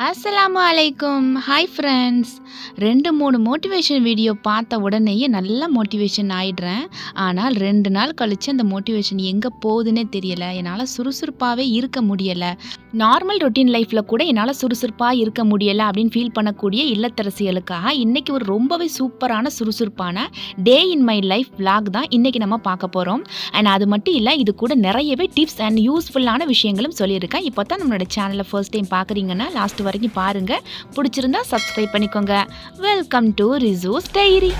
அஸ்லாம் அலைக்கும். Hi friends ரெண்டு மூணு மோட்டிவேஷன் வீடியோ பார்த்த உடனேயே நல்லா மோட்டிவேஷன் ஆகிடுறேன் ஆனால் ரெண்டு நாள் கழித்து அந்த மோட்டிவேஷன் எங்கே போகுதுன்னே தெரியலை. என்னால் சுறுசுறுப்பாகவே இருக்க முடியலை. நார்மல் ரொட்டீன் லைஃப்பில் கூட என்னால் சுறுசுறுப்பாக இருக்க முடியலை அப்படின்னு ஃபீல் பண்ணக்கூடிய இல்லத்தரசிகளுக்காக இன்றைக்கி ஒரு ரொம்பவே சூப்பரான சுறுசுறுப்பான day in my life vlog தான் இன்றைக்கி நம்ம பார்க்க போகிறோம் அண்ட் அது மட்டும் இல்லை இது கூட நிறையவே டிப்ஸ் அண்ட் யூஸ்ஃபுல்லான விஷயங்களும் சொல்லியிருக்கேன். இப்போ தான் நம்மளோட சேனலை ஃபர்ஸ்ட் டைம் பார்க்குறீங்கன்னா லாஸ்ட் வரைக்கும் பாருங்கள் பிடிச்சிருந்தா சப்ஸ்கிரைப் பண்ணிக்கோங்க. வெல்கம் டு ரிசூஸ் டைரி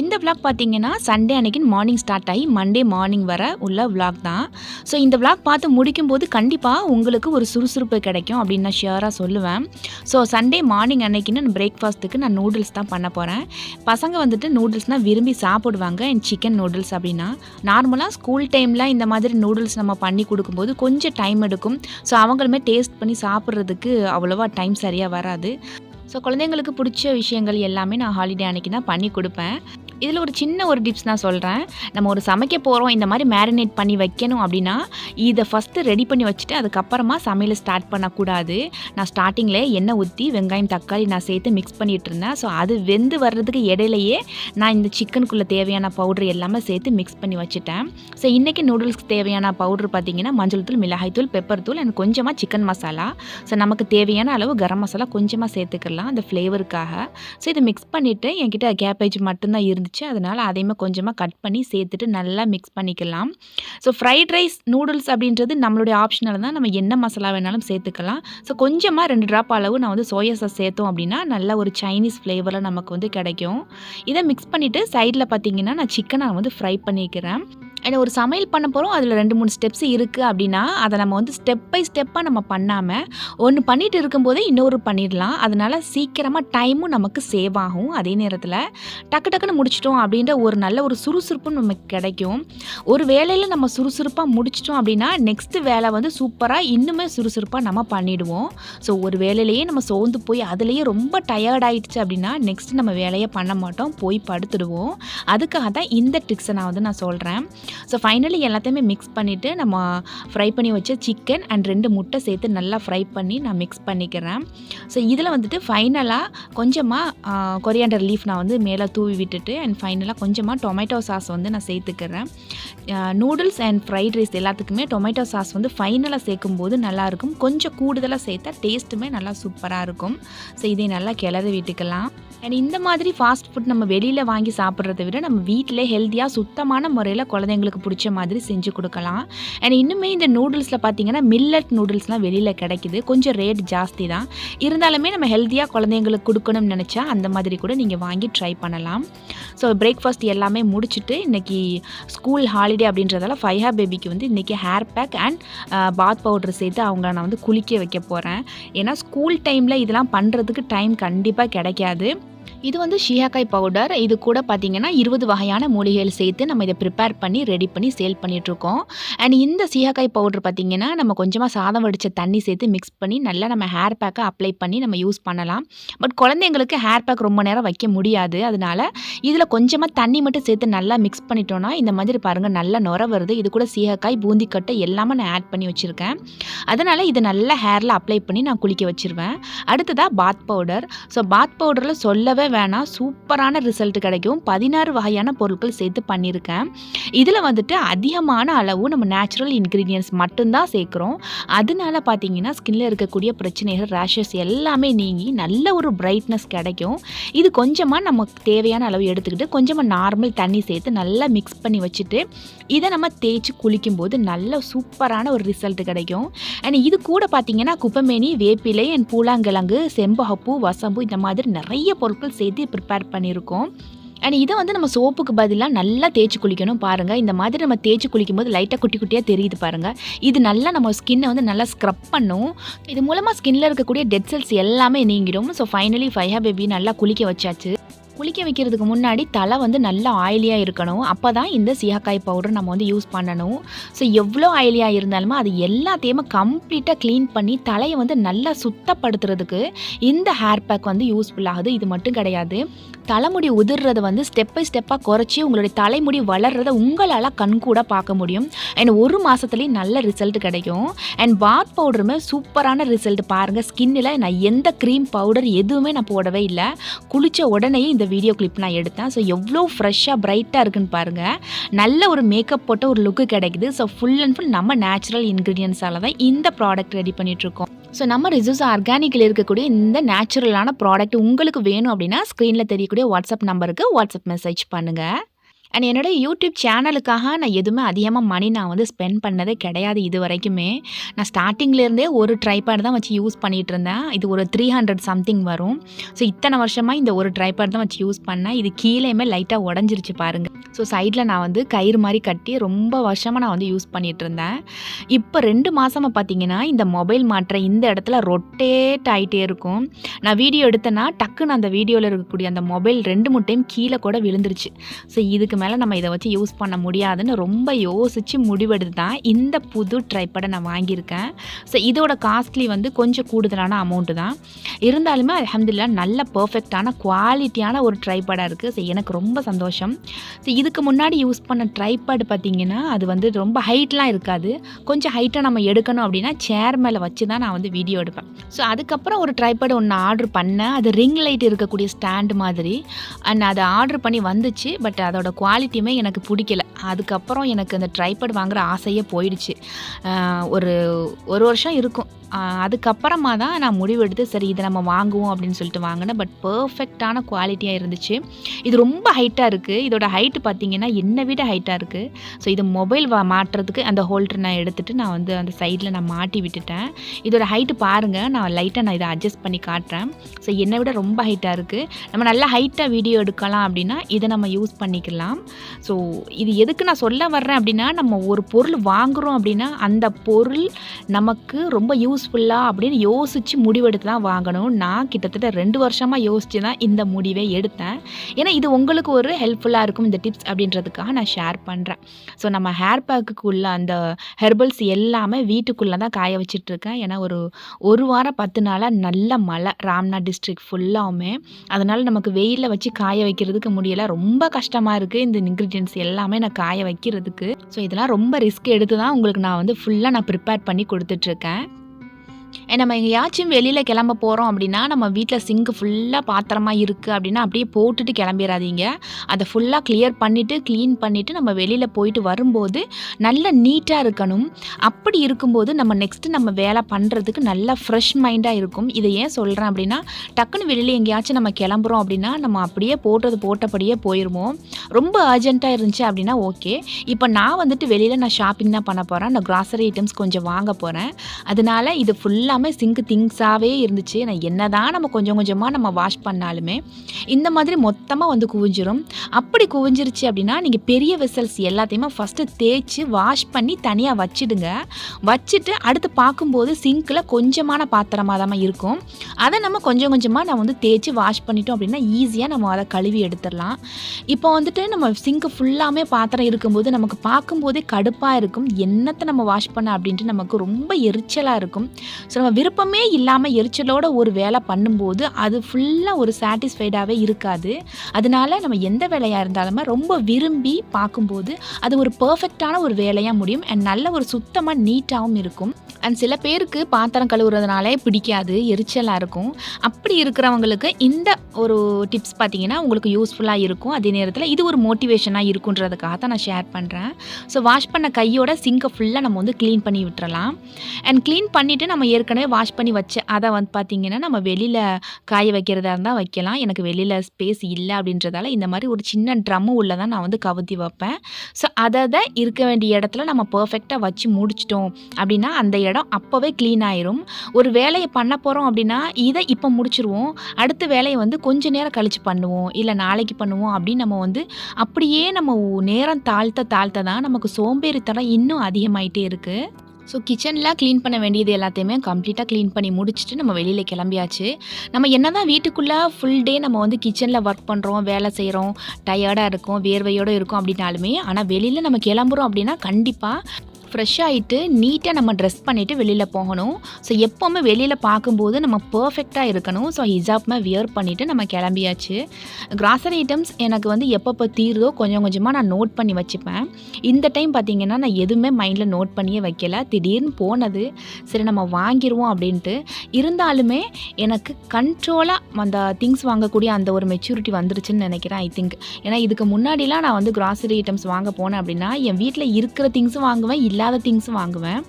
இந்த விளாக் பார்த்தீங்கன்னா சண்டே அன்னைக்கு மார்னிங் ஸ்டார்ட் ஆகி மண்டே மார்னிங் வர உள்ள விளாக் தான். ஸோ இந்த விளாக் பார்த்து முடிக்கும்போது கண்டிப்பாக உங்களுக்கு ஒரு சுறுசுறுப்பு கிடைக்கும் அப்படின்னு நான் ஷியராக சொல்லுவேன். ஸோ சண்டே மார்னிங் அன்னைக்குன்னு பிரேக்ஃபாஸ்ட்டுக்கு நான் நூடுல்ஸ் தான் பண்ண போகிறேன் பசங்க வந்துட்டு நூடுல்ஸ்னால் விரும்பி சாப்பிடுவாங்க. அண்ட் சிக்கன் நூடுல்ஸ் அப்படின்னா நார்மலாக ஸ்கூல் டைமில் இந்த மாதிரி நூடுல்ஸ் நம்ம பண்ணி கொடுக்கும்போது கொஞ்சம் டைம் எடுக்கும். ஸோ அவங்களுமே டேஸ்ட் பண்ணி சாப்பிட்றதுக்கு அவ்வளோவா டைம் சரியாக வராது. ஸோ குழந்தைங்களுக்கு பிடிச்ச விஷயங்கள் எல்லாமே நான் ஹாலிடே அன்னைக்கு தான் பண்ணி கொடுப்பேன். இதில் ஒரு சின்ன ஒரு டிப்ஸ் நான் சொல்கிறேன் நம்ம ஒரு சமைக்க போகிறோம் இந்த மாதிரி மேரினேட் பண்ணி வைக்கணும் அப்படின்னா இதை ஃபஸ்ட்டு ரெடி பண்ணி வச்சுட்டு அதுக்கப்புறமா சமையல் ஸ்டார்ட் பண்ணக்கூடாது. நான் ஸ்டார்டிங்கில் எண்ணெய் ஊற்றி வெங்காயம் தக்காளி நான் சேர்த்து மிக்ஸ் பண்ணிகிட்டு இருந்தேன். ஸோ அது வெந்து வர்றதுக்கு இடையிலையே நான் இந்த சிக்கனுக்குள்ளே தேவையான பவுட்ரு எல்லாமே சேர்த்து மிக்ஸ் பண்ணி வச்சுட்டேன். ஸோ இன்றைக்கி நூடுல்ஸ்க்கு தேவையான பவுட்ரு பார்த்திங்கன்னா மஞ்சள் தூள் மிளகாய் தூள் பெப்பர் தூள் அண்ட் கொஞ்சமாக சிக்கன் மசாலா ஸோ நமக்கு தேவையான அளவு கரம் மசாலா கொஞ்சமாக சேர்த்துக்கலாம் அந்த ஃப்ளேவருக்காக ஸோ இதை மிக்ஸ் பண்ணிவிட்டு என்கிட்ட கேபேஜ் மட்டும்தான் இருந்துச்சு. அதனால் அதையுமே கொஞ்சமாக கட் பண்ணி சேர்த்துட்டு நல்லா மிக்ஸ் பண்ணிக்கலாம். ஸோ ஃப்ரைட் ரைஸ் நூடுல்ஸ் அப்படின்றது நம்மளுடைய ஆப்ஷனில் தான். நம்ம என்ன மசாலா வேணாலும் சேர்த்துக்கலாம். ஸோ கொஞ்சமாக ரெண்டு ட்ராப் அளவு நான் வந்து சோயா சாஸ் சேர்த்தோம் அப்படின்னா நல்ல ஒரு சைனீஸ் ஃப்ளேவரில் நமக்கு வந்து கிடைக்கும். இதை மிக்ஸ் பண்ணிவிட்டு சைடில் பார்த்தீங்கன்னா நான் சிக்கனை வந்து ஃப்ரை பண்ணிக்கிறேன். ஏன்னா ஒரு சமையல் பண்ண போகிறோம் அதில் ரெண்டு மூணு ஸ்டெப்ஸ் இருக்குது அப்படின்னா அதை நம்ம வந்து ஸ்டெப் பை ஸ்டெப்பாக நம்ம பண்ணாமல் ஒன்று பண்ணிட்டு இருக்கும்போதே இன்னொரு பண்ணிடலாம். அதனால் சீக்கிரமாக டைமும் நமக்கு சேவ் ஆகும். அதே நேரத்தில் டக்கு டக்குன்னு முடிச்சிட்டோம் அப்படின்ற ஒரு நல்ல ஒரு சுறுசுறுப்பும் நமக்கு கிடைக்கும். ஒரு வேலையில் நம்ம சுறுசுறுப்பாக முடிச்சிட்டோம் அப்படின்னா நெக்ஸ்ட்டு வேலை வந்து சூப்பராக இன்னுமே சுறுசுறுப்பாக நம்ம பண்ணிடுவோம். ஸோ ஒரு வேலையிலேயே நம்ம சோர்ந்து போய் அதுலேயே ரொம்ப டயர்ட் ஆயிடுச்சு அப்படின்னா நெக்ஸ்ட் நம்ம வேலையை பண்ண மாட்டோம். போய் படுத்துடுவோம். அதுக்காக தான் இந்த ட்ரிக்ஸை நான் வந்து நான் சொல்கிறேன் ஸோ ஃபைனலி எல்லாத்தையுமே மிக்ஸ் பண்ணிவிட்டு நம்ம ஃப்ரை பண்ணி வச்ச சிக்கன் அண்ட் ரெண்டு முட்டை சேர்த்து நல்லா ஃப்ரை பண்ணி நான் மிக்ஸ் பண்ணிக்கிறேன். ஸோ இதில் வந்துட்டு ஃபைனலாக கொஞ்சமாக கொரியாண்டர் லீஃப் நான் வந்து மேலே தூவி விட்டுட்டு அண்ட் ஃபைனலாக கொஞ்சமாக டொமேட்டோ சாஸ் வந்து நான் சேர்த்துக்கிறேன். நூடுல்ஸ் அண்ட் ஃப்ரைட் ரைஸ் எல்லாத்துக்குமே டொமேட்டோ சாஸ் வந்து ஃபைனலாக சேர்க்கும்போது நல்லாயிருக்கும் கொஞ்சம் கூடுதலாக சேர்த்தா டேஸ்ட்டுமே நல்லா சூப்பராக இருக்கும். ஸோ இதை நல்லா கிளறி விட்டுக்கலாம். அண்ட் இந்த மாதிரி ஃபாஸ்ட் ஃபுட் நம்ம வெளியில் வாங்கி சாப்பிட்றத விட நம்ம வீட்டிலே ஹெல்த்தியாக சுத்தமான முறையில் குழந்தைங்களுக்கு பிடிச்ச மாதிரி செஞ்சு கொடுக்கலாம். அண்ட் இன்னுமே இந்த நூடுல்ஸில் பார்த்தீங்கன்னா மில்லட் நூடுல்ஸ்லாம் வெளியில் கிடைக்குது. கொஞ்சம் ரேட் ஜாஸ்தி தான். இருந்தாலுமே நம்ம ஹெல்த்தியாக குழந்தைங்களுக்கு கொடுக்கணும்னு நினச்சா அந்த மாதிரி கூட நீங்கள் வாங்கி ட்ரை பண்ணலாம். ஸோ பிரேக்ஃபாஸ்ட் எல்லாமே முடிச்சுட்டு இன்றைக்கி ஸ்கூல் ஹாலிடே அப்படின்றதால ஃபைஹா பேபிக்கு வந்து இன்றைக்கி hair pack and bath powder சேர்த்து அவங்கள நான் வந்து குளிக்க வைக்க போகிறேன் ஏன்னா ஸ்கூல் டைமில் இதெல்லாம் பண்ணுறதுக்கு டைம் கண்டிப்பாக கிடைக்காது. இது வந்து ஷியாக்காய் பவுடர் இது கூட பார்த்தீங்கன்னா இருபது வகையான மூலிகைகள் சேர்த்து நம்ம இதை ப்ரிப்பேர் பண்ணி ரெடி பண்ணி சேல் பண்ணிகிட்ருக்கோம் அண்ட் இந்த சீயாக்காய் பவுடர் பார்த்திங்கன்னா நம்ம கொஞ்சமாக சாதம் வடித்த தண்ணி சேர்த்து மிக்ஸ் பண்ணி நல்லா நம்ம ஹேர் பேக்கை அப்ளை பண்ணி நம்ம யூஸ் பண்ணலாம். பட் குழந்தைங்களுக்கு ஹேர் பேக் ரொம்ப நேரம் வைக்க முடியாது. அதனால இதில் கொஞ்சமாக தண்ணி மட்டும் சேர்த்து நல்லா மிக்ஸ் பண்ணிட்டோன்னா இந்த மாதிரி பாருங்கள் நல்லா நுர வருது. இது கூட சீகக்காய் பூந்திக்கட்டை எல்லாமே நான் ஆட் பண்ணி வச்சுருக்கேன். அதனால் இதை நல்லா ஹேரில் அப்ளை பண்ணி நான் குளிக்க வச்சுருவேன். அடுத்ததாக பாத் பவுடர் ஸோ பாத் பவுடரில் சொல்லவே வேணாம் சூப்பரான ரிசல்ட் கிடைக்கும். பதினாறு வகையான பொருட்கள் சேர்த்து பண்ணியிருக்கேன். இதில் வந்துட்டு அதிகமான அளவு நம்ம நேச்சுரல் இன்க்ரீடியன்ஸ் மட்டும்தான் சேர்க்குறோம். அதனால பார்த்தீங்கன்னா ஸ்கின்னில் இருக்கக்கூடிய பிரச்சனைகள் ரேஷஸ் எல்லாமே நீங்கி நல்ல ஒரு பிரைட்னஸ் கிடைக்கும். இது கொஞ்சமாக நமக்கு தேவையான அளவு எடுத்துக்கிட்டு கொஞ்சமாக நார்மல் தண்ணி சேர்த்து நல்லா மிக்ஸ் பண்ணி வச்சுட்டு இதை நம்ம தேய்ச்சி குளிக்கும்போது நல்ல சூப்பரான ஒரு ரிசல்ட் கிடைக்கும். அண்ட் இது கூட பார்த்தீங்கன்னா குப்பமேனி வேப்பிலை அண்ட் பூலாங்கிழங்கு செம்பகப்பூ வசம்பு இந்த மாதிரி நிறைய பொருட்கள் சேர்த்து ப்ரிப்பேர் பண்ணியிருக்கோம். அண்ட் இதை வந்து நம்ம சோப்புக்கு பதிலாக நல்லா தேய்ச்சி குளிக்கணும் பாருங்கள் இந்த மாதிரி நம்ம தேய்ச்சி குளிக்கும்போது லைட்டாக குட்டி குட்டியாக தெரியுது பாருங்கள் இது நல்லா நம்ம ஸ்கின்னை வந்து நல்லா ஸ்க்ரப் பண்ணும். இது மூலமாக ஸ்கின்னில் இருக்கக்கூடிய டெட் செல்ஸ் எல்லாமே நீங்கிடும். ஸோ ஃபைனலி ஃபைஹா பேபி நல்லா குளிக்க வச்சாச்சு. குளிக்க வைக்கிறதுக்கு முன்னாடி தலை வந்து நல்லா ஆயிலியாக இருக்கணும். அப்போ தான் இந்த சீயக்காய் பவுடர் நம்ம வந்து யூஸ் பண்ணணும். ஸோ எவ்வளோ ஆயிலியாக இருந்தாலுமே அது எல்லாத்தையுமே கம்ப்ளீட்டாக க்ளீன் பண்ணி தலையை வந்து நல்லா சுத்தப்படுத்துறதுக்கு இந்த ஹேர் பேக் வந்து யூஸ்ஃபுல் ஆகுது. இது மட்டும் கிடையாது. தலைமுடி உதிர்றதை வந்து ஸ்டெப் பை ஸ்டெப்பாக குறைச்சி உங்களுடைய தலைமுடி வளர்றதை உங்களால் கண்கூட பார்க்க முடியும். அண்ட் ஒரு மாதத்துலேயும் நல்ல ரிசல்ட் கிடைக்கும். அண்ட் பாத் பவுடருமே சூப்பரான ரிசல்ட் பாருங்கள் ஸ்கின்னில் நான் எந்த க்ரீம் பவுடர் எதுவுமே நான் போடவே இல்லை. குளித்த உடனேயே இந்த வீடியோ கிளிப் நான் எடுத்தேன். ஸோ எவ்வளோ ஃப்ரெஷ்ஷாக ப்ரைட்டாக இருக்குன்னு பாருங்கள் நல்ல ஒரு மேக்கப் போட்ட ஒரு லுக்கு கிடைக்குது. ஸோ ஃபுல் அண்ட் ஃபுல் நம்ம நேச்சுரல் இன்க்ரீடியன்ஸால் தான் இந்த ப்ராடக்ட் ரெடி பண்ணிகிட்ருக்கோம் ஸோ நம்ம ரிசூஸ் ஆர்கானிக்கில் இருக்கக்கூடிய இந்த நேச்சுரலான ப்ராடக்ட் உங்களுக்கு வேணும் அப்படின்னா ஸ்க்ரீனில் தெரியக்கூடிய வாட்ஸ்அப் நம்பருக்கு வாட்ஸ்அப் மெசேஜ் பண்ணுங்கள் அண்ட் என்னோட யூடியூப் சேனலுக்காக நான் எதுவுமே அதிகமாக மணி நான் வந்து ஸ்பெண்ட் பண்ணதே கிடையாது இது வரைக்குமே. நான் ஸ்டார்டிங்லேருந்தே ஒரு ட்ரைபேட் தான் வச்சு யூஸ் பண்ணிகிட்டு இருந்தேன் இது ஒரு த்ரீ ஹண்ட்ரட் சம்திங் வரும். ஸோ இத்தனை வருஷமாக இந்த ஒரு ட்ரைபேட் தான் வச்சு யூஸ் பண்ணேன். இது கீழேயுமே லைட்டாக உடஞ்சிருச்சு பாருங்கள் ஸோ சைடில் நான் வந்து கயிறு மாதிரி கட்டி ரொம்ப வருஷமாக நான் வந்து யூஸ் பண்ணிகிட்டு இருந்தேன் இப்போ ரெண்டு மாதமாக பார்த்தீங்கன்னா இந்த மொபைல் மாற்ற இந்த இடத்துல ரொட்டேட் ஆகிட்டே இருக்கும். நான் வீடியோ எடுத்தேன்னா டக்குன்னு அந்த வீடியோவில் இருக்கக்கூடிய அந்த மொபைல் ரெண்டு மூணு டைம் கீழே கூட விழுந்துருச்சு. ஸோ இதுக்கு மேலே நம்ம இதை வச்சு யூஸ் பண்ண முடியாதுன்னு ரொம்ப யோசித்து முடிவெடுத்து தான் இந்த புது ட்ரைப்படை நான் வாங்கியிருக்கேன். ஸோ இதோட காஸ்ட்லி வந்து கொஞ்சம் கூடுதலான அமௌண்ட்டு தான். இருந்தாலுமே அலமதுல்லா நல்ல பர்ஃபெக்டான குவாலிட்டியான ஒரு ட்ரைப்படாக இருக்குது ஸோ எனக்கு ரொம்ப சந்தோஷம். ஸோ இதுக்கு முன்னாடி யூஸ் பண்ண ட்ரைபேட் பார்த்திங்கன்னா அது வந்து ரொம்ப ஹைட்லாம் இருக்காது. கொஞ்சம் ஹைட்டாக நம்ம எடுக்கணும் அப்படின்னா சேர் மேலே வச்சு தான் நான் வந்து வீடியோ எடுப்பேன். ஸோ அதுக்கப்புறம் ஒரு ட்ரைபேட் ஒன்று ஆர்டர் பண்ணேன். அது ரிங் லைட் இருக்கக்கூடிய ஸ்டாண்டு மாதிரி. அண்ட் அதை ஆர்டர் பண்ணி வந்துச்சு. பட் அதோட குவாலிட்டியுமே எனக்கு பிடிக்கல. அதுக்கப்புறம் எனக்கு அந்த ட்ரைபேட் வாங்குற ஆசையே போயிடுச்சு. ஒரு ஒரு வருஷம் இருக்கும். அதுக்கப்புறமா தான் நான் முடிவெடுத்து சரி இதை நம்ம வாங்குவோம் அப்படின்னு சொல்லிட்டு வாங்கினேன். பட் பர்ஃபெக்டான குவாலிட்டியாக இருந்துச்சு. இது ரொம்ப ஹைட்டாக இருக்குது இதோட ஹைட்டு பார்த்தீங்கன்னா என்னை விட ஹைட்டாக இருக்குது ஸோ இது மொபைல் வா மாட்டுறதுக்கு அந்த ஹோல்டர் நான் எடுத்துகிட்டு நான் வந்து அந்த சைடில் நான் மாட்டி விட்டுட்டேன். இதோட ஹைட்டு பாருங்கள் நான் லைட்டாக நான் இதை அட்ஜஸ்ட் பண்ணி காட்டுறேன். ஸோ என்னை விட ரொம்ப ஹைட்டாக இருக்குது நம்ம நல்லா ஹைட்டாக வீடியோ எடுக்கலாம் அப்படின்னா இதை நம்ம யூஸ் பண்ணிக்கலாம். ஸோ இது எதுக்கு நான் சொல்ல வர்றேன் அப்படின்னா நம்ம ஒரு பொருள் வாங்குகிறோம் அப்படின்னா அந்த பொருள் நமக்கு ரொம்ப யூஸ் யூஸ்ஃபுல்லாக அப்படின்னு யோசித்து முடிவெடுத்து தான் வாங்கணும். நான் கிட்டத்தட்ட ரெண்டு வருஷமாக யோசித்து தான் இந்த முடிவே எடுத்தேன். ஏன்னா இது உங்களுக்கு ஒரு ஹெல்ப்ஃபுல்லாக இருக்கும் இந்த டிப்ஸ் அப்படின்றதுக்காக நான் ஷேர் பண்ணுறேன் ஸோ நம்ம ஹேர் பேக்குக்குள்ள அந்த ஹெர்பல்ஸ் எல்லாமே வீட்டுக்குள்ளே தான் காய வச்சிட்ருக்கேன் ஏன்னா ஒரு ஒரு வாரம் பத்து நாளாக நல்ல மழை. ராம்நாத் டிஸ்ட்ரிக்ட் ஃபுல்லாவுமே அதனால் நமக்கு வெயிலில் வச்சு காய வைக்கிறதுக்கு முடியலை. ரொம்ப கஷ்டமாக இருக்குது இந்த இன்க்ரீடியன்ஸ் எல்லாமே நான் காய வைக்கிறதுக்கு. ஸோ இதெல்லாம் ரொம்ப ரிஸ்க் எடுத்து தான் உங்களுக்கு நான் வந்து ஃபுல்லாக நான் ப்ரிப்பேர் பண்ணி கொடுத்துட்ருக்கேன் நம்ம எங்கேயாச்சும் வெளியில் கிளம்ப போகிறோம் அப்படின்னா நம்ம வீட்டில் சிங்க் ஃபுல்லாக பாத்திரமா இருக்குது அப்படின்னா அப்படியே போட்டுட்டு கிளம்பிடாதீங்க அதை ஃபுல்லாக கிளியர் பண்ணிவிட்டு க்ளீன் பண்ணிவிட்டு நம்ம வெளியில் போயிட்டு வரும்போது நல்ல நீட்டாக இருக்கணும். அப்படி இருக்கும்போது நம்ம நெக்ஸ்ட்டு நம்ம வேலை பண்ணுறதுக்கு நல்லா ஃப்ரெஷ் மைண்டாக இருக்கும். இதை ஏன் சொல்கிறேன் அப்படின்னா டக்குன்னு வெளியில் எங்கேயாச்சும் நம்ம கிளம்புறோம் அப்படின்னா நம்ம அப்படியே போட்டது போட்டபடியே போயிடுவோம் ரொம்ப அர்ஜென்ட்டாக இருந்துச்சு அப்படின்னா ஓகே இப்போ நான் வந்துட்டு வெளியில் நான் ஷாப்பிங் தான் பண்ண போகிறேன் நான் கிராசரி ஐட்டம்ஸ் கொஞ்சம் வாங்க போகிறேன் அதனால இது ஃபுல்லாக எல்லாமே சிங்க் திங்ஸாகவே இருந்துச்சு. நான் என்ன தான் நம்ம கொஞ்சம் கொஞ்சமாக நம்ம வாஷ் பண்ணாலுமே இந்த மாதிரி மொத்தமாக வந்து குவிஞ்சிரும். அப்படி குவிஞ்சிருச்சு அப்படின்னா நீங்கள் பெரிய வெசல்ஸ் எல்லாத்தையுமே ஃபஸ்ட்டு தேய்ச்சி வாஷ் பண்ணி தனியாக வச்சுடுங்க. வச்சுட்டு அடுத்து பார்க்கும்போது சிங்க்கில் கொஞ்சமான பாத்திரமாக தான் இருக்கும். அதை நம்ம கொஞ்சம் கொஞ்சமாக நான் வந்து தேய்ச்சி வாஷ் பண்ணிட்டோம் அப்படின்னா ஈஸியாக நம்ம அதை கழுவி எடுத்துடலாம். இப்போ வந்துட்டு நம்ம சிங்க்கு ஃபுல்லாமே பாத்திரம் இருக்கும்போது நமக்கு பார்க்கும்போதே கடுப்பாக இருக்கும். என்னத்தை நம்ம வாஷ் பண்ண அப்படின்ட்டு நமக்கு ரொம்ப எரிச்சலாக இருக்கும். ஸோ நம்ம விருப்பமே இல்லாமல் எரிச்சலோட ஒரு வேலை பண்ணும்போது அது ஃபுல்லாக ஒரு சாட்டிஸ்ஃபைடாகவே இருக்காது. அதனால நம்ம எந்த வேலையாக இருந்தாலுமே ரொம்ப விரும்பி பார்க்கும்போது அது ஒரு பர்ஃபெக்டான ஒரு வேலையாக முடியும். அண்ட் நல்ல ஒரு சுத்தமாக நீட்டாகவும் இருக்கும். அண்ட் சில பேருக்கு பாத்திரம் கழுவுறதுனாலே பிடிக்காது எரிச்சலாக இருக்கும். அப்படி இருக்கிறவங்களுக்கு இந்த ஒரு டிப்ஸ் பார்த்தீங்கன்னா உங்களுக்கு யூஸ்ஃபுல்லாக இருக்கும். அதே நேரத்தில் இது ஒரு மோட்டிவேஷனாக இருக்குன்றதுக்காக தான் நான் ஷேர் பண்ணுறேன் ஸோ வாஷ் பண்ண கையோட சிங்கை ஃபுல்லாக நம்ம வந்து க்ளீன் பண்ணி விட்டுறலாம். அண்ட் க்ளீன் பண்ணிவிட்டு நம்ம ஏற்கனவே வாஷ் பண்ணி வச்சேன் அதை வந்து பார்த்திங்கன்னா நம்ம வெளியில் காய வைக்கிறதா இருந்தால் வைக்கலாம். எனக்கு வெளியில் ஸ்பேஸ் இல்லை அப்படின்றதால இந்த மாதிரி ஒரு சின்ன ட்ரம்மு உள்ள தான் நான் வந்து கவுத்தி வைப்பேன். ஸோ அதை அதை இருக்க வேண்டிய இடத்துல நம்ம பர்ஃபெக்டாக வச்சு முடிச்சிட்டோம் அப்படின்னா அந்த இடம் அப்போவே க்ளீன் ஆயிரும். ஒரு வேலையை பண்ண போகிறோம் அப்படின்னா இதை இப்போ முடிச்சிருவோம். அடுத்த வேலையை வந்து கொஞ்ச நேரம் கழித்து பண்ணுவோம். இல்லை நாளைக்கு பண்ணுவோம் அப்படின்னு நம்ம வந்து அப்படியே நம்ம நேரம் தாழ்த்த தாழ்த்த தான் நமக்கு சோம்பேறித்தனம் இன்னும் அதிகமாயிட்டே இருக்குது ஸோ கிச்சனில் க்ளீன் பண்ண வேண்டியது எல்லாத்தையுமே கம்ப்ளீட்டாக க்ளீன் பண்ணி முடிச்சுட்டு நம்ம வெளியில் கிளம்பியாச்சு. நம்ம என்ன தான் வீட்டுக்குள்ளே ஃபுல் டே நம்ம வந்து கிச்சனில் ஒர்க் பண்ணுறோம் வேலை செய்கிறோம் டயர்டாக இருக்கும் வேர்வையோடு இருக்கும் அப்படின்னாலுமே ஆனால் வெளியில் நம்ம கிளம்புறோம் அப்படின்னா கண்டிப்பாக ஃப்ரெஷ் ஆகிட்டு நீட்டாக நம்ம ட்ரெஸ் பண்ணிவிட்டு வெளியில் போகணும். ஸோ எப்போவுமே வெளியில் பார்க்கும்போது நம்ம பர்ஃபெக்டாக இருக்கணும். ஸோ ஹிஜாப்மே வியர் பண்ணிவிட்டு நம்ம கிளம்பியாச்சு. கிராசரி ஐட்டம்ஸ் எனக்கு வந்து எப்பப்போ தீருதோ கொஞ்சம் கொஞ்சமாக நான் நோட் பண்ணி வச்சுப்பேன். இந்த டைம் பார்த்திங்கன்னா நான் எதுவுமே மைண்டில் நோட் பண்ணியே வைக்கல. திடீர்னு போனது சரி நம்ம வாங்கிடுவோம் அப்படின்ட்டு. இருந்தாலுமே எனக்கு கண்ட்ரோலாக அந்த திங்ஸ் வாங்கக்கூடிய அந்த ஒரு மெச்சூரிட்டி வந்துருச்சுன்னு நினைக்கிறேன் ஐ திங்க் ஏன்னா இதுக்கு முன்னாடிலாம் நான் வந்து கிராசரி ஐட்டம்ஸ் வாங்க போனேன் அப்படின்னா என் வீட்டில் இருக்கிற திங்ஸும் வாங்குவேன் இல்லாத திங்ஸும் வாங்குவேன்.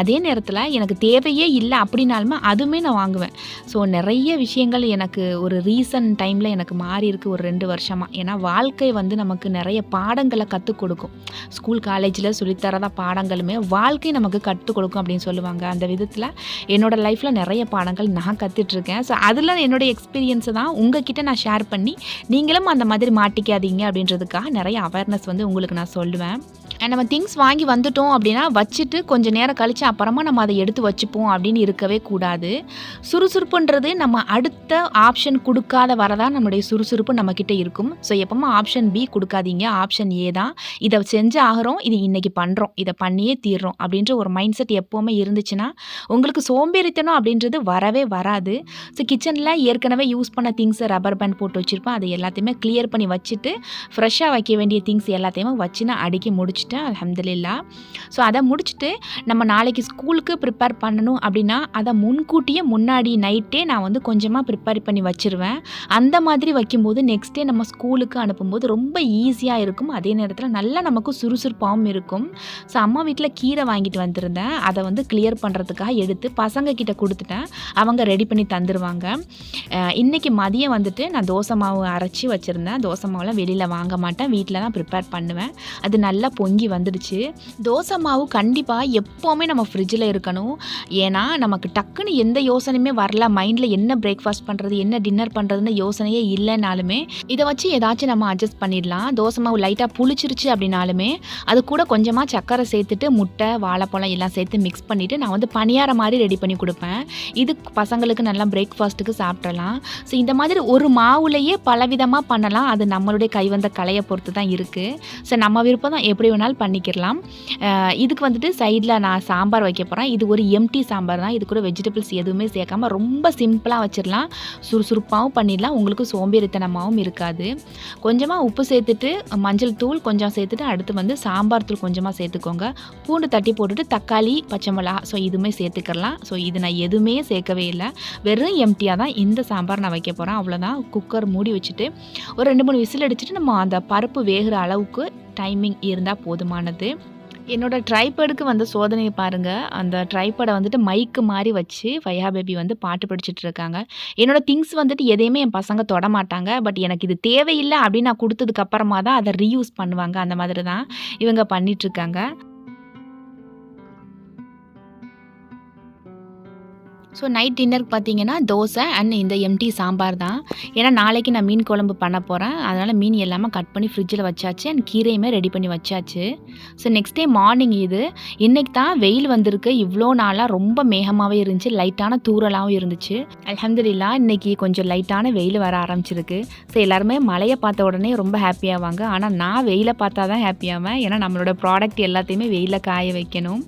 அதே நேரத்தில் எனக்கு தேவையே இல்லை அப்படின்னாலுமே அதுவுமே நான் வாங்குவேன். ஸோ நிறைய விஷயங்கள் எனக்கு ஒரு ரீசன்ட் டைமில் எனக்கு மாறி இருக்கு ஒரு ரெண்டு வருஷமாக ஏன்னா வாழ்க்கை வந்து நமக்கு நிறைய பாடங்களை கற்றுக் கொடுக்கும். ஸ்கூல் காலேஜில் சொல்லித்தரத பாடங்களுமே வாழ்க்கை நமக்கு கற்றுக் கொடுக்கும் அப்படின்னு சொல்லுவாங்க. அந்த விதத்தில் என்னோடய லைஃப்பில் நிறைய பாடங்கள் நான் கற்றுட்ருக்கேன் ஸோ அதில் என்னுடைய எக்ஸ்பீரியன்ஸை தான் உங்ககிட்ட நான் ஷேர் பண்ணி நீங்களும் அந்த மாதிரி மாட்டிக்காதீங்க அப்படின்றதுக்காக நிறைய அவேர்னஸ் வந்து உங்களுக்கு நான் சொல்லுவேன். நம்ம திங்ஸ் வாங்கி வந்துட்டோம் அப்படின்னா வச்சுட்டு கொஞ்சம் நேரம் கழித்து அப்புறமா நம்ம அதை எடுத்து வச்சுப்போம் அப்படின்னு இருக்கவே கூடாது. சுறுசுறுப்புன்றது நம்ம அடுத்த ஆப்ஷன் கொடுக்காத வரதான் நம்மளுடைய சுறுசுறுப்பு நம்மக்கிட்ட இருக்கும். ஸோ எப்போவுமே ஆப்ஷன் பி கொடுக்காதீங்க. ஆப்ஷன் ஏ தான். இதை செஞ்சு ஆகிறோம். இது இன்றைக்கி பண்ணுறோம் இதை பண்ணியே தீர்றோம் அப்படின்ற ஒரு மைண்ட் செட் எப்போவுமே இருந்துச்சுன்னா உங்களுக்கு சோம்பேறித்தனம் அப்படின்றது வரவே வராது. ஸோ கிச்சனில் ஏற்கனவே யூஸ் பண்ண திங்ஸை ரப்பர் பேண்ட் போட்டு வச்சுருப்பேன் அதை எல்லாத்தையுமே கிளியர் பண்ணி வச்சுட்டு ஃப்ரெஷ்ஷாக வைக்க வேண்டிய திங்ஸ் எல்லாத்தையுமே வச்சு நான் அடுக்கி முடிச்சிட்டேன் அலமதுல்லா ஸோ அதை முடிச்சுட்டு நம்ம நாளைக்கு ஸ்கூலுக்கு ப்ரிப்பேர் பண்ணணும் அப்படின்னா அதை முன்கூட்டியே முன்னாடி நைட்டே நான் வந்து கொஞ்சமாக ப்ரிப்பேர் பண்ணி வச்சுருவேன். அந்த மாதிரி வைக்கும்போது நெக்ஸ்ட் டே நம்ம ஸ்கூலுக்கு அனுப்பும்போது ரொம்ப ஈஸியாக இருக்கும். அதே நேரத்தில் நல்லா நமக்கு சுறுசுறுப்பாகவும் இருக்கும். ஸோ அம்மா வீட்டில் கீரை வாங்கிட்டு வந்திருந்தேன். அதை வந்து கிளியர் பண்ணுறதுக்காக எடுத்து பசங்க கிட்ட கொடுத்துட்டேன். அவங்க ரெடி பண்ணி தந்துடுவாங்க இன்றைக்கி மதியம் வந்துட்டு நான் தோசை மாவு அரைச்சி வச்சுருந்தேன். தோசை மாவுலாம் வெளியில் வாங்க மாட்டேன். வீட்டில் தான் ப்ரிப்பேர் பண்ணுவேன். அது நல்லா பொங்கி வந்துடுச்சு. தோசை மாவு கண்டிப்பாக எப்போவுமே நம்ம ஃப்ரிட்ஜில் இருக்கணும். ஏன்னா நமக்கு டக்குன்னு எந்த யோசனையுமே வரல. மைண்டில் என்ன பிரேக்ஃபாஸ்ட் பண்ணுறது என்ன டின்னர் பண்ணுறதுன்னு யோசனையே இல்லைனாலுமே இதை வச்சு ஏதாச்சும் நம்ம அட்ஜஸ்ட் பண்ணிடலாம். தோசை மாவு லைட்டாக புளிச்சிருச்சு அப்படின்னாலுமே அது கூட கொஞ்சமாக சக்கரை சேர்த்துட்டு முட்டை வாழைப்பழம் எல்லாம் சேர்த்து மிக்ஸ் பண்ணிவிட்டு நான் வந்து பணியார மாதிரி ரெடி பண்ணி கொடுப்பேன். இது பசங்களுக்கு நல்லா பிரேக்ஃபாஸ்ட்டுக்கு சாப்பிட்றலாம் ஸோ இந்த மாதிரி ஒரு மாவுலேயே பலவிதமாக பண்ணலாம். அது நம்மளுடைய கைவந்த கலையை பொறுத்து தான் இருக்குது ஸோ நம்ம விருப்பம் தான் எப்படி வேணாலும் பண்ணிக்கிடலாம். இதுக்கு வந்துட்டு சைடில் நான் சாம்பார் வைக்க போகிறேன் இது ஒரு எம்டி சாம்பார் தான். இது கூட வெஜிடபிள்ஸ் எதுவுமே சேர்க்காம ரொம்ப சிம்பிளாக வச்சிடலாம். சுறுசுறுப்பாகவும் பண்ணிடலாம். உங்களுக்கு சோம்பேறித்தனமாகவும் இருக்காது. கொஞ்சமாக உப்பு சேர்த்துட்டு மஞ்சள் தூள் கொஞ்சம் சேர்த்துட்டு அடுத்து வந்து சாம்பார் தூள் கொஞ்சமாக சேர்த்துக்கோங்க. பூண்டு தட்டி போட்டுட்டு தக்காளி பச்சை மிளகா ஸோ இதுவுமே சேர்த்துக்கலாம் ஸோ இது நான் எதுவுமே சேர்க்கவே இல்லை. வெறும் எம்டியாக தான் இந்த சாம்பார் நான் வைக்க போகிறேன் அவ்வளோதான் குக்கர் மூடி வச்சுட்டு ஒரு ரெண்டு மூணு விசில் அடிச்சுட்டு நம்ம அந்த பருப்பு வேகிற அளவுக்கு டைமிங் இருந்தால் போதுமானது. என்னோடய ட்ரைபேடுக்கு வந்து சோதனையை பாருங்கள் அந்த ட்ரைபேடை வந்துட்டு மைக்கு மாதிரி வச்சு ஃபையா பேபி வந்து பாட்டு படிச்சுட்டு இருக்காங்க. என்னோடய திங்ஸ் வந்துட்டு எதையுமே என் பசங்க தொட மாட்டாங்க. பட் எனக்கு இது தேவையில்லை அப்படின்னு நான் கொடுத்ததுக்கப்புறமா தான் அதை ரீயூஸ் பண்ணுவாங்க. அந்த மாதிரி தான் இவங்க பண்ணிட்டு ஸோ நைட் டின்னருக்கு பார்த்தீங்கன்னா தோசை அண்ட் இந்த எம்டி சாம்பார் தான். ஏன்னா நாளைக்கு நான் மீன் குழம்பு பண்ண போகிறேன் அதனால் மீன் எல்லாமே கட் பண்ணி ஃப்ரிட்ஜில் வச்சாச்சு அண்ட் கீரையுமே ரெடி பண்ணி வச்சாச்சு. ஸோ நெக்ஸ்ட் டே மார்னிங் இது. இன்றைக்கி தான் வெயில் வந்திருக்கு. இவ்வளோ நாளாக ரொம்ப மேகமாகவே இருந்துச்சு. லைட்டான தூறலாகவும் இருந்துச்சு. அலமதுல்லா இன்றைக்கி கொஞ்சம் லைட்டான வெயில் வர ஆரம்பிச்சிருக்கு. ஸோ எல்லாருமே மழையை பார்த்த உடனே ரொம்ப ஹாப்பியாவாங்க ஆனால் நான் வெயிலை பார்த்தா தான் ஹாப்பியாவேன் ஏன்னா நம்மளோட ப்ராடக்ட் எல்லாத்தையுமே வெயிலில் காய வைக்கணும்.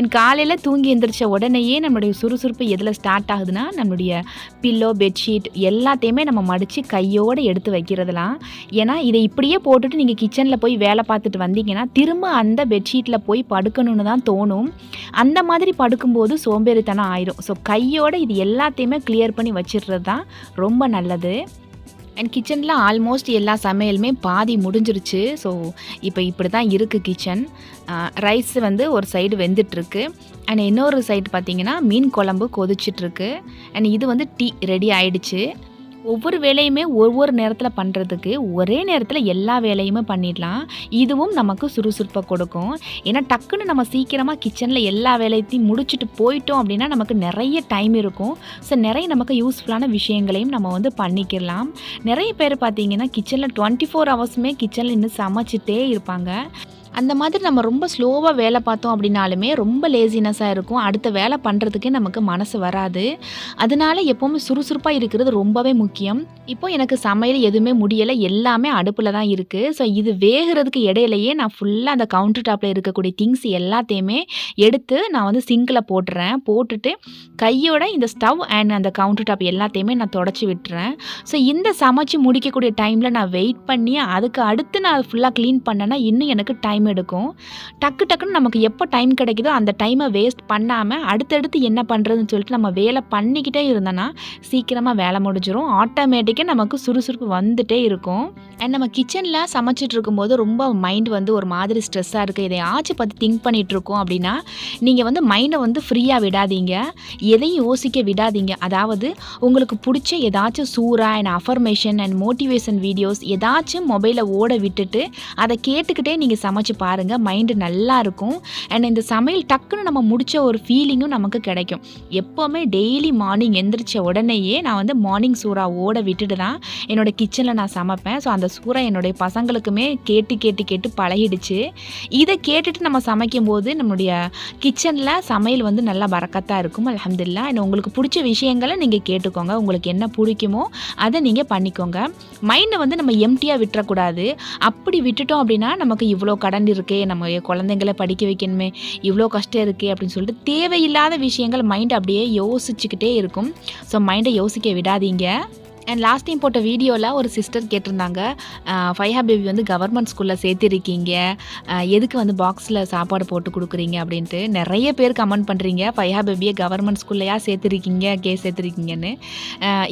என் காலையில் தூங்கி எந்திரிச்ச உடனேயே நம்மளுடைய சுறுசுறுப்பு இதில் ஸ்டார்ட் ஆகுதுன்னா நம்மளுடைய பில்லோ பெட்ஷீட் எல்லாத்தையுமே நம்ம மடித்து கையோடு எடுத்து வைக்கிறதுலாம். ஏன்னா இதை இப்படியே போட்டுட்டு நீங்கள் கிச்சனில் போய் வேலை பார்த்துட்டு வந்தீங்கன்னா திரும்ப அந்த பெட்ஷீட்டில் போய் படுக்கணும்னு தான் தோணும். அந்த மாதிரி படுக்கும்போது சோம்பேறித்தனம் ஆயிரும். ஸோ கையோடு இது எல்லாத்தையுமே கிளியர் பண்ணி வச்சிடுறது தான் ரொம்ப நல்லது. அண்ட் கிச்சனில் ஆல்மோஸ்ட் எல்லா சமையலுமே பாதி முடிஞ்சிருச்சு. ஸோ இப்போ இப்படி தான் இருக்குது கிச்சன் ரைஸ் வந்து ஒரு சைடு வெந்துட்டுருக்கு. அண்ட் இன்னொரு சைடு பார்த்தீங்கன்னா மீன் குழம்பு கொதிச்சிட்ருக்கு அண்ட் இது வந்து டீ ரெடி ஆயிடுச்சு. ஒவ்வொரு வேலையுமே ஒவ்வொரு நேரத்தில் பண்ணுறதுக்கு ஒரே நேரத்தில் எல்லா வேலையுமே பண்ணிடலாம். இதுவும் நமக்கு சுறுசுறுப்பை கொடுக்கும். ஏன்னா டக்குன்னு நம்ம சீக்கிரமாக கிச்சனில் எல்லா வேலையத்தையும் முடிச்சுட்டு போயிட்டோம் அப்படின்னா நமக்கு நிறைய டைம் இருக்கும். ஸோ நிறைய நமக்கு யூஸ்ஃபுல்லான விஷயங்களையும் நம்ம வந்து பண்ணிக்கலாம் நிறைய பேர் பார்த்தீங்கன்னா கிச்சனில் டுவெண்ட்டி ஃபோர் ஹவர்ஸுமே கிச்சனில் இன்னும் சமைச்சிட்டே இருப்பாங்க. அந்த மாதிரி நம்ம ரொம்ப ஸ்லோவாக வேலை பார்த்தோம் அப்படின்னாலுமே ரொம்ப லேசினஸ்ஸாக இருக்கும். அடுத்த வேலை பண்ணுறதுக்கே நமக்கு மனசு வராது. அதனால எப்போவுமே சுறுசுறுப்பாக இருக்கிறது ரொம்பவே முக்கியம். இப்போ எனக்கு சமையல் எதுவுமே முடியலை. எல்லாமே அடுப்பில் தான் இருக்குது ஸோ இது வேகிறதுக்கு இடையிலையே நான் ஃபுல்லாக அந்த கவுண்டர் டாப்பில் இருக்கக்கூடிய திங்ஸ் எல்லாத்தையுமே எடுத்து நான் வந்து சிங்கில் போட்டுறேன். போட்டுட்டு கையோட இந்த ஸ்டவ் அண்ட் அந்த கவுண்டர் டாப் எல்லாத்தையுமே நான் தொடச்சி விட்டுறேன். ஸோ இந்த சமைச்சு முடிக்கக்கூடிய டைமில் நான் வெயிட் பண்ணி அதுக்கு அடுத்து நான் ஃபுல்லாக க்ளீன் பண்ணேன்னா இன்னும் எனக்கு டைம் எடுக்கும். டக்கு டக்குன்னு நமக்கு எப்போ டைம் கிடைக்குதோ அந்த டைமை வேஸ்ட் பண்ணாமல் அடுத்தடுத்து என்ன பண்ணுறதுன்னு சொல்லிட்டு நம்ம வேலை பண்ணிக்கிட்டே இருந்தோன்னா சீக்கிரமாக வேலை முடிஞ்சிடும் ஆட்டோமேட்டிக்காக நமக்கு சுறுசுறுப்பு வந்துட்டே இருக்கும். அண்ட் நம்ம கிச்சனில் சமைச்சிட்டு இருக்கும்போது ரொம்ப மைண்ட் வந்து ஒரு மாதிரி ஸ்ட்ரெஸ்ஸாக இருக்குது இதை ஆச்சு பார்த்து திங்க் பண்ணிகிட்ருக்கோம் இருக்கோம் அப்படின்னா நீங்கள் வந்து மைண்டை வந்து ஃப்ரீயாக விடாதீங்க. எதையும் யோசிக்க விடாதீங்க. அதாவது உங்களுக்கு பிடிச்ச ஏதாச்சும் சூறா and affirmation and motivation videos ஏதாச்சும் மொபைலை ஓட விட்டுட்டு அதை கேட்டுக்கிட்டே நீங்கள் சமைச்சு பாருங்கள் மைண்டு நல்லா இருக்கும். அண்ட் இந்த சமையல் டக்குன்னு நம்ம முடிச்ச ஒரு ஃபீலிங்கும் நமக்கு கிடைக்கும். எப்போவுமே டெய்லி மார்னிங் எந்திரிச்ச உடனேயே நான் வந்து மார்னிங் சூறா ஓட விட்டுட்டு தான் என்னோட கிச்சனில் நான் சமைப்பேன். ஸோ அந்த சூறா என்னுடைய பசங்களுக்குமே கேட்டு கேட்டு கேட்டு பழகிடுச்சு. இதை கேட்டுட்டு நம்ம சமைக்கும் போது நம்மளுடைய கிச்சனில் சமையல் வந்து நல்லா பறக்கத்தாக இருக்கும். அலமதுல்லா அண்ட் உங்களுக்கு பிடிச்ச விஷயங்களை நீங்கள் கேட்டுக்கோங்க. உங்களுக்கு என்ன பிடிக்குமோ அதை நீங்கள் பண்ணிக்கோங்க. மைண்டை வந்து நம்ம எம்டியாக விட்டுறக்கூடாது. அப்படி விட்டுட்டோம் அப்படின்னா நமக்கு இவ்வளோ கடன் இருக்கே நம்ம குழந்தைங்களை படிக்க வைக்கணுமே இவ்வளோ கஷ்டம் இருக்கே அப்படின்னு சொல்லிட்டு தேவையில்லாத விஷயங்கள் மைண்ட் அப்படியே யோசிச்சுக்கிட்டே இருக்கும். ஸோ மைண்டை யோசிக்க விடாதீங்க. அண்ட் லாஸ்ட் டைம் போட்ட வீடியோவில் ஒரு சிஸ்டர் கேட்டிருந்தாங்க. ஃபைஹா பேபி வந்து கவர்மெண்ட் ஸ்கூலில் சேர்த்திருக்கீங்க. எதுக்கு வந்து பாக்ஸில் சாப்பாடு போட்டு கொடுக்குறீங்க அப்படின்ட்டு நிறைய பேர் கமெண்ட் பண்ணுறீங்க ஃபைஹா பேபியை கவர்மெண்ட் ஸ்கூல்லையா சேர்த்துருக்கீங்க கே சேர்த்துருக்கீங்கன்னு.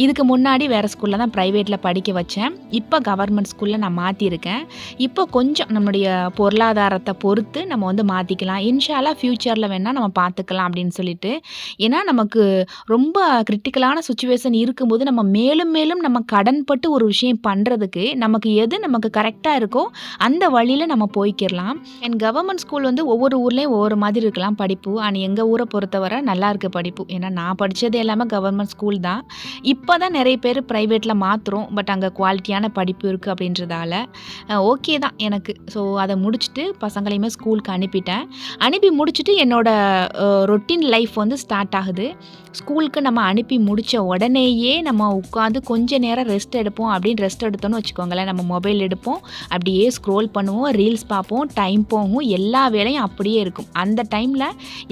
இதுக்கு முன்னாடி வேறு ஸ்கூலில் தான் ப்ரைவேட்டில் படிக்க வச்சேன். இப்போ கவர்மெண்ட் ஸ்கூலில் நான் மாற்றிருக்கேன் இப்போ கொஞ்சம் நம்மளுடைய பொருளாதாரத்தை பொறுத்து நம்ம வந்து மாற்றிக்கலாம் இன்ஷாலாக ஃப்யூச்சரில் வேணால் நம்ம பார்த்துக்கலாம் அப்படின்னு சொல்லிட்டு. ஏன்னா நமக்கு ரொம்ப கிரிட்டிக்கலான சுச்சுவேஷன் இருக்கும்போது நம்ம மேலும் மேலும் நம்ம கடன்பட்டு ஒரு விஷயம் பண்ணுறதுக்கு நமக்கு எது நமக்கு கரெக்டாக இருக்கோ அந்த வழியில் நம்ம போய்க்கிடலாம் அண்ட் கவர்மெண்ட் ஸ்கூல் வந்து ஒவ்வொரு ஊர்லேயும் ஒவ்வொரு மாதிரி இருக்கலாம். படிப்பு ஆனால் எங்கள் ஊரை பொறுத்தவரை நல்லா இருக்குது படிப்பு. ஏன்னா நான் படித்தது எல்லாமே கவர்மெண்ட் ஸ்கூல் தான். இப்போ தான் நிறைய பேர் ப்ரைவேட்டில் மாற்றுறோம் பட் அங்கே குவாலிட்டியான படிப்பு இருக்குது அப்படின்றதால ஓகே தான் எனக்கு. ஸோ அதை முடிச்சுட்டு பசங்களையுமே ஸ்கூலுக்கு அனுப்பிட்டேன். அனுப்பி முடிச்சுட்டு என்னோட ரொட்டீன் லைஃப் வந்து ஸ்டார்ட் ஆகுது. ஸ்கூலுக்கு நம்ம அனுப்பி முடித்த உடனேயே நம்ம உட்காந்து கொஞ்சம் கொஞ்ச நேரம் ரெஸ்ட் எடுப்போம் அப்படின்னு ரெஸ்ட் எடுத்தோன்னு வச்சுக்கோங்களேன். நம்ம மொபைல் எடுப்போம். அப்படியே ஸ்க்ரோல் பண்ணுவோம் ரீல்ஸ் பார்ப்போம் டைம் போகும் எல்லா வேலையும் அப்படியே இருக்கும். அந்த டைமில்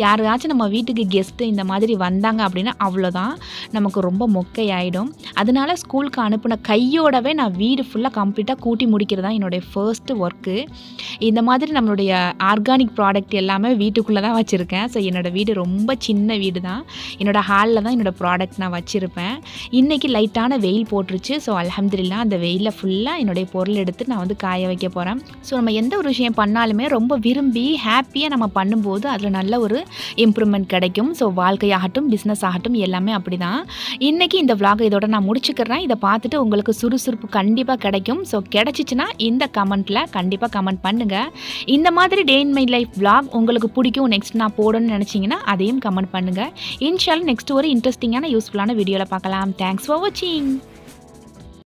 யாராச்சும் நம்ம வீட்டுக்கு கெஸ்ட்டு இந்த மாதிரி வந்தாங்க அப்படின்னா அவ்வளோதான் நமக்கு ரொம்ப மொக்கை ஆகிடும் அதனால ஸ்கூலுக்கு அனுப்பின கையோடவே நான் வீடு ஃபுல்லாக கம்ப்ளீட்டாக கூட்டி முடிக்கிறது தான் என்னுடைய ஃபர்ஸ்ட்டு ஒர்க்கு இந்த மாதிரி நம்மளுடைய ஆர்கானிக் ப்ராடக்ட் எல்லாமே வீட்டுக்குள்ளே தான் வச்சுருக்கேன். ஸோ என்னோடய வீடு ரொம்ப சின்ன வீடு தான் என்னோட ஹாலில் தான் என்னோடய ப்ராடக்ட் நான் வச்சுருப்பேன். இன்றைக்கி லைட்டான வெயில் போட்டுருச்சு. ஸோ அலமதுல்லா அந்த வெயிலில் ஃபுல்லாக என்னுடைய பொருள் எடுத்து நான் வந்து காய வைக்க போகிறேன் ஸோ நம்ம எந்த ஒரு விஷயம் பண்ணாலுமே ரொம்ப விரும்பி ஹாப்பியாக நம்ம பண்ணும்போது அதில் நல்ல ஒரு இம்ப்ரூவ்மெண்ட் கிடைக்கும். ஸோ வாழ்க்கையாகட்டும் பிஸ்னஸ் ஆகட்டும் எல்லாமே அப்படி தான் இன்றைக்கி இந்த vlog இதோட நான் முடிச்சுக்கிறேன். இதை பார்த்துட்டு உங்களுக்கு சுறுசுறுப்பு கண்டிப்பாக கிடைக்கும். ஸோ கிடச்சிச்சின்னா இந்த கமெண்ட்டில் கண்டிப்பாக கமெண்ட் பண்ணுங்கள் இந்த மாதிரி day in my life vlog உங்களுக்கு பிடிக்கும் நெக்ஸ்ட் நான் போடணும்னு நினச்சிங்கன்னா அதையும் கமெண்ட் பண்ணுங்கள் இன்ஷால் நெக்ஸ்ட் ஒரு இன்ட்ரெஸ்டிங்கான யூஸ்ஃபுல்லான வீடியோவில் பார்க்கலாம். தேங்க்ஸ் ஃபார் வாட்சிங்